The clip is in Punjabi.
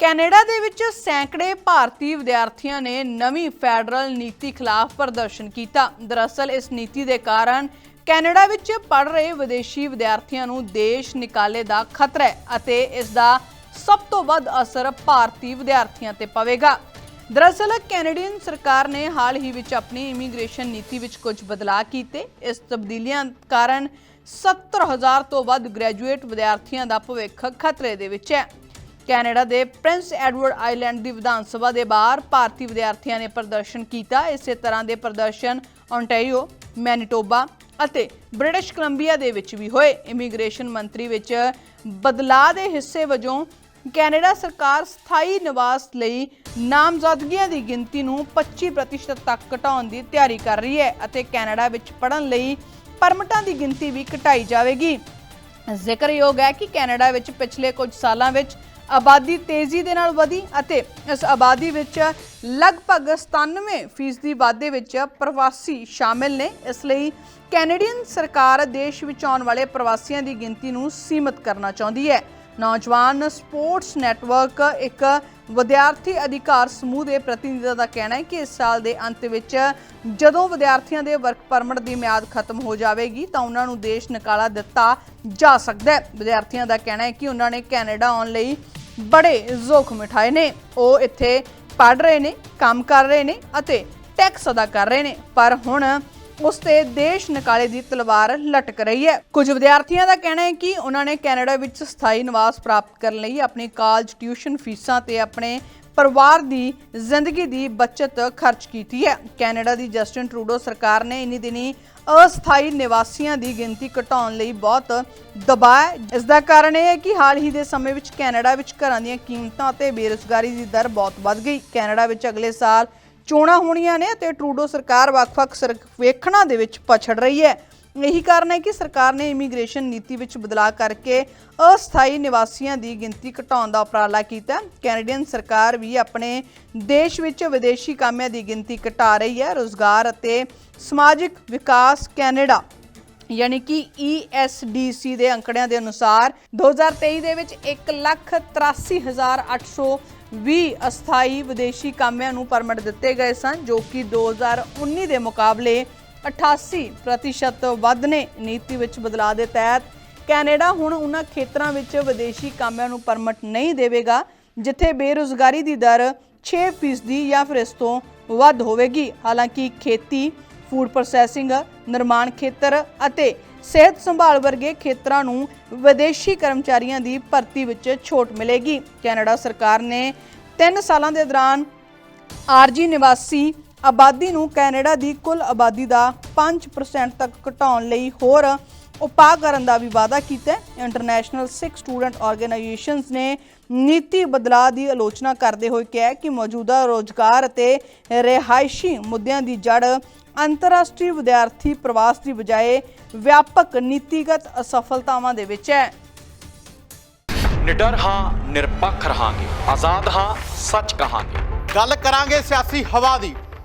ਕੈਨੇਡਾ ਦੇ ਵਿੱਚ ਸੈਂਕੜੇ ਭਾਰਤੀ ਵਿਦਿਆਰਥੀਆਂ ਨੇ ਨਵੀਂ ਫੈਡਰਲ ਨੀਤੀ ਖਿਲਾਫ ਪ੍ਰਦਰਸ਼ਨ ਕੀਤਾ। ਦਰਅਸਲ, ਇਸ ਨੀਤੀ ਦੇ ਕਾਰਨ ਕੈਨੇਡਾ ਵਿੱਚ ਪੜ ਰਹੇ ਵਿਦੇਸ਼ੀ ਵਿਦਿਆਰਥੀਆਂ ਨੂੰ ਦੇਸ਼ ਨਿਕਾਲੇ ਦਾ ਖਤਰਾ ਹੈ ਅਤੇ ਇਸ ਦਾ ਸਭ ਤੋਂ ਵੱਧ ਅਸਰ ਭਾਰਤੀ ਵਿਦਿਆਰਥੀਆਂ ਤੇ ਪਵੇਗਾ। ਦਰਅਸਲ, ਕੈਨੇਡੀਅਨ ਸਰਕਾਰ ਨੇ ਹਾਲ ਹੀ ਵਿੱਚ ਆਪਣੀ ਇਮੀਗ੍ਰੇਸ਼ਨ ਨੀਤੀ ਵਿੱਚ ਕੁਝ ਬਦਲਾਅ ਕੀਤੇ। ਇਸ ਤਬਦੀਲੀਆਂ ਕਾਰਨ 70000 ਤੋਂ ਵੱਧ ਗ੍ਰੈਜੂਏਟ ਵਿਦਿਆਰਥੀਆਂ ਦਾ ਭਵਿੱਖ ਖਤਰੇ ਦੇ ਵਿੱਚ ਹੈ। ਕੈਨੇਡਾ ਦੇ ਪ੍ਰਿੰਸ ਐਡਵਰਡ ਆਈਲੈਂਡ ਦੀ ਵਿਧਾਨ ਸਭਾ ਦੇ ਬਾਹਰ ਭਾਰਤੀ ਵਿਦਿਆਰਥੀਆਂ ਨੇ ਪ੍ਰਦਰਸ਼ਨ ਕੀਤਾ। ਇਸੇ ਤਰ੍ਹਾਂ ਦੇ ਪ੍ਰਦਰਸ਼ਨ ontario ਮੈਨੀਟੋਬਾ ਅਤੇ ਬ੍ਰਿਟਿਸ਼ ਕੋਲੰਬੀਆ ਦੇ ਵਿੱਚ ਵੀ ਹੋਏ। ਇਮੀਗ੍ਰੇਸ਼ਨ ਮੰਤਰੀ ਵਿੱਚ ਬਦਲਾਅ ਦੇ ਹਿੱਸੇ ਵਜੋਂ ਕੈਨੇਡਾ ਸਰਕਾਰ ਸਥਾਈ ਨਿਵਾਸ ਲਈ ਨਾਮਜ਼ਦਗੀਆਂ ਦੀ ਗਿਣਤੀ ਨੂੰ 25% ਤੱਕ ਘਟਾਉਣ ਦੀ ਤਿਆਰੀ ਕਰ ਰਹੀ ਹੈ ਅਤੇ ਕੈਨੇਡਾ ਵਿੱਚ ਪੜ੍ਹਨ ਲਈ ਪਰਮਿਟਾਂ ਦੀ ਗਿਣਤੀ ਵੀ ਘਟਾਈ ਜਾਵੇਗੀ। ਜ਼ਿਕਰਯੋਗ ਹੈ ਕਿ ਕੈਨੇਡਾ ਵਿੱਚ ਪਿਛਲੇ ਕੁਝ ਸਾਲਾਂ ਵਿੱਚ ਆਬਾਦੀ ਤੇਜ਼ੀ ਦੇ ਨਾਲ ਵਧੀ ਅਤੇ ਇਸ ਆਬਾਦੀ ਵਿੱਚ ਲਗਭਗ 97% ਫੀਸਦੀ ਵਾਧੇ ਵਿੱਚ ਪ੍ਰਵਾਸੀ ਸ਼ਾਮਿਲ ਨੇ। ਇਸ ਲਈ ਕੈਨੇਡੀਅਨ ਸਰਕਾਰ ਦੇਸ਼ ਵਿੱਚ ਆਉਣ ਵਾਲੇ ਪ੍ਰਵਾਸੀਆਂ ਦੀ ਗਿਣਤੀ ਨੂੰ ਸੀਮਿਤ ਕਰਨਾ ਚਾਹੁੰਦੀ ਹੈ। ਨੌਜਵਾਨ ਸਪੋਰਟਸ ਨੈਟਵਰਕ ਇੱਕ ਵਿਦਿਆਰਥੀ ਅਧਿਕਾਰ ਸਮੂਹ ਦੇ ਪ੍ਰਤੀਨਿਧਾਂ ਦਾ ਕਹਿਣਾ ਹੈ ਕਿ ਇਸ ਸਾਲ ਦੇ ਅੰਤ ਵਿੱਚ ਜਦੋਂ ਵਿਦਿਆਰਥੀਆਂ ਦੇ ਵਰਕ ਪਰਮਿਟ ਦੀ ਮਿਆਦ ਖਤਮ ਹੋ ਜਾਵੇਗੀ ਤਾਂ ਉਹਨਾਂ ਨੂੰ ਦੇਸ਼ ਨਿਕਾਲਾ ਦਿੱਤਾ ਜਾ ਸਕਦਾ ਹੈ। ਵਿਦਿਆਰਥੀਆਂ ਦਾ ਕਹਿਣਾ ਹੈ ਕਿ ਉਹਨਾਂ ਨੇ ਕੈਨੇਡਾ ਆਉਣ ਲਈ ਬੜੇ ਜ਼ੋਖਮ ਉਠਾਏ ਨੇ। ਉਹ ਇੱਥੇ ਪੜ ਰਹੇ ਨੇ, ਕੰਮ ਕਰ ਰਹੇ ਨੇ ਅਤੇ ਟੈਕਸ ਅਦਾ ਕਰ ਰਹੇ ਨੇ। ਪਰ ਹੁਣ ਉਸ ਤੇ ਦੇਸ਼ ਨਿਕਾਲੇ ਦੀ ਤਲਵਾਰ ਲਟਕ ਰਹੀ ਹੈ। ਕੁਝ ਵਿਦਿਆਰਥੀਆਂ ਦਾ ਕਹਿਣਾ ਹੈ ਕਿ ਉਹਨਾਂ ਨੇ ਕੈਨੇਡਾ ਵਿੱਚ ਸਥਾਈ ਨਿਵਾਸ ਪ੍ਰਾਪਤ ਕਰਨ ਲਈ ਆਪਣੀ ਕਾਲਜ ਟਿਊਸ਼ਨ ਫੀਸਾਂ ਤੇ ਆਪਣੇ ਪਰਿਵਾਰ ਦੀ ਜ਼ਿੰਦਗੀ ਦੀ ਬਚਤ ਖਰਚ ਕੀਤੀ ਹੈ। ਕੈਨੇਡਾ ਦੀ ਜਸਟਿਨ ਟਰੂਡੋ ਸਰਕਾਰ ਨੇ ਇਨੀ ਦਿਨੀ ਅਸਥਾਈ ਨਿਵਾਸੀਆਂ ਦੀ ਗਿਣਤੀ ਘਟਾਉਣ ਲਈ ਬਹੁਤ ਦਬਾਅ ਹੈ। ਇਸ ਦਾ ਕਾਰਨ ਇਹ ਹੈ ਕਿ ਹਾਲ ਹੀ ਦੇ ਸਮੇਂ ਵਿੱਚ ਕੈਨੇਡਾ ਵਿੱਚ ਘਰਾਂ ਦੀਆਂ ਕੀਮਤਾਂ ਅਤੇ ਬੇਰੁਜ਼ਗਾਰੀ ਦੀ ਦਰ ਬਹੁਤ ਵੱਧ ਗਈ। ਕੈਨੇਡਾ ਵਿੱਚ ਅਗਲੇ ਸਾਲ ਚੋਣਾਂ ਹੋਣੀਆਂ ਨੇ ਅਤੇ ਟਰੂਡੋ ਸਰਕਾਰ ਵੱਖ-ਵੱਖ ਸਰਵੇਖਣਾਂ ਦੇ ਵਿੱਚ ਪਛੜ ਰਹੀ ਹੈ। ਇਹੀ ਕਾਰਨ ਹੈ ਕਿ ਸਰਕਾਰ ਨੇ ਇਮੀਗ੍ਰੇਸ਼ਨ ਨੀਤੀ ਵਿੱਚ ਬਦਲਾਅ ਕਰਕੇ ਅਸਥਾਈ ਨਿਵਾਸੀਆਂ ਦੀ ਗਿਣਤੀ ਘਟਾਉਣ ਦਾ ਉਪਰਾਲਾ ਕੀਤਾ। ਕੈਨੇਡੀਅਨ ਸਰਕਾਰ ਵੀ ਆਪਣੇ ਦੇਸ਼ ਵਿੱਚ ਵਿਦੇਸ਼ੀ ਕਾਮਿਆਂ ਦੀ ਗਿਣਤੀ ਘਟਾ ਰਹੀ ਹੈ। ਰੋਜ਼ਗਾਰ ਅਤੇ ਸਮਾਜਿਕ ਵਿਕਾਸ ਕੈਨੇਡਾ, ਯਾਨੀ ਕਿ E ESDC ਦੇ ਅੰਕੜਿਆਂ ਦੇ ਅਨੁਸਾਰ 2023 ਦੇ ਵਿੱਚ 183820 ਅਸਥਾਈ ਵਿਦੇਸ਼ੀ ਕਾਮਿਆਂ ਨੂੰ ਪਰਮਿਟ ਦਿੱਤੇ ਗਏ ਸਨ, ਜੋ ਕਿ 2019 ਦੇ ਮੁਕਾਬਲੇ 88% ਵੱਧ ਨੇ। ਨੀਤੀ ਵਿੱਚ ਬਦਲਾਅ ਦੇ ਤਹਿਤ ਕੈਨੇਡਾ ਹੁਣ ਉਹਨਾਂ ਖੇਤਰਾਂ ਵਿੱਚ ਵਿਦੇਸ਼ੀ ਕਾਮਿਆਂ ਨੂੰ ਪਰਮਿਟ ਨਹੀਂ ਦੇਵੇਗਾ, ਜਿੱਥੇ ਬੇਰੁਜ਼ਗਾਰੀ ਦੀ ਦਰ 6% ਜਾਂ ਫਿਰ ਇਸ ਤੋਂ ਵੱਧ ਹੋਵੇਗੀ। ਹਾਲਾਂਕਿ ਖੇਤੀ ਫੂਡ ਪ੍ਰੋਸੈਸਿੰਗ ਨਿਰਮਾਣ ਖੇਤਰ ਅਤੇ ਸਿਹਤ ਸੰਭਾਲ ਵਰਗੇ ਖੇਤਰਾਂ ਨੂੰ ਵਿਦੇਸ਼ੀ ਕਰਮਚਾਰੀਆਂ ਦੀ ਭਰਤੀ ਵਿੱਚ ਛੋਟ ਮਿਲੇਗੀ। ਕੈਨੇਡਾ ਸਰਕਾਰ ਨੇ 3 ਸਾਲਾਂ ਦੇ ਦੌਰਾਨ ਆਰਜੀ ਨਿਵਾਸੀ ਆਬਾਦੀ ਨੂੰ ਕੈਨੇਡਾ ਦੀ ਕੁੱਲ ਆਬਾਦੀ ਦਾ 5% ਤੱਕ ਘਟਾਉਣ ਲਈ ਹੋਰ ਉਪਾਅ ਕਰਨ ਦਾ ਵੀ ਵਾਅਦਾ ਕੀਤਾ ਹੈ। ਇੰਟਰਨੈਸ਼ਨਲ ਸਿੱਖ ਸਟੂਡੈਂਟ ਆਰਗੇਨਾਈਜੇਸ਼ਨਸ ਨੇ ਨੀਤੀ ਬਦਲਾਅ ਦੀ ਆਲੋਚਨਾ ਕਰਦੇ ਹੋਏ ਕਿਹਾ ਕਿ ਮੌਜੂਦਾ ਰੋਜ਼ਗਾਰ ਅਤੇ ਰਿਹਾਇਸ਼ੀ ਮੁੱਦਿਆਂ ਦੀ ਜੜ ਅੰਤਰਰਾਸ਼ਟਰੀ ਵਿਦਿਆਰਥੀ ਪ੍ਰਵਾਸ ਦੀ ਬਜਾਏ ਵਿਆਪਕ ਨੀਤੀਗਤ ਅਸਫਲਤਾਵਾਂ ਦੇ ਵਿੱਚ ਹੈ। ਨਿਡਰ ਹਾਂ ਨਿਰਪੱਖ ਰਹਾਂਗੇ। ਆਜ਼ਾਦ ਹਾਂ ਸੱਚ ਕਹਾਂਗੇ। ਗੱਲ ਕਰਾਂਗੇ ਸਿਆਸੀ ਹਵਾ ਦੀ।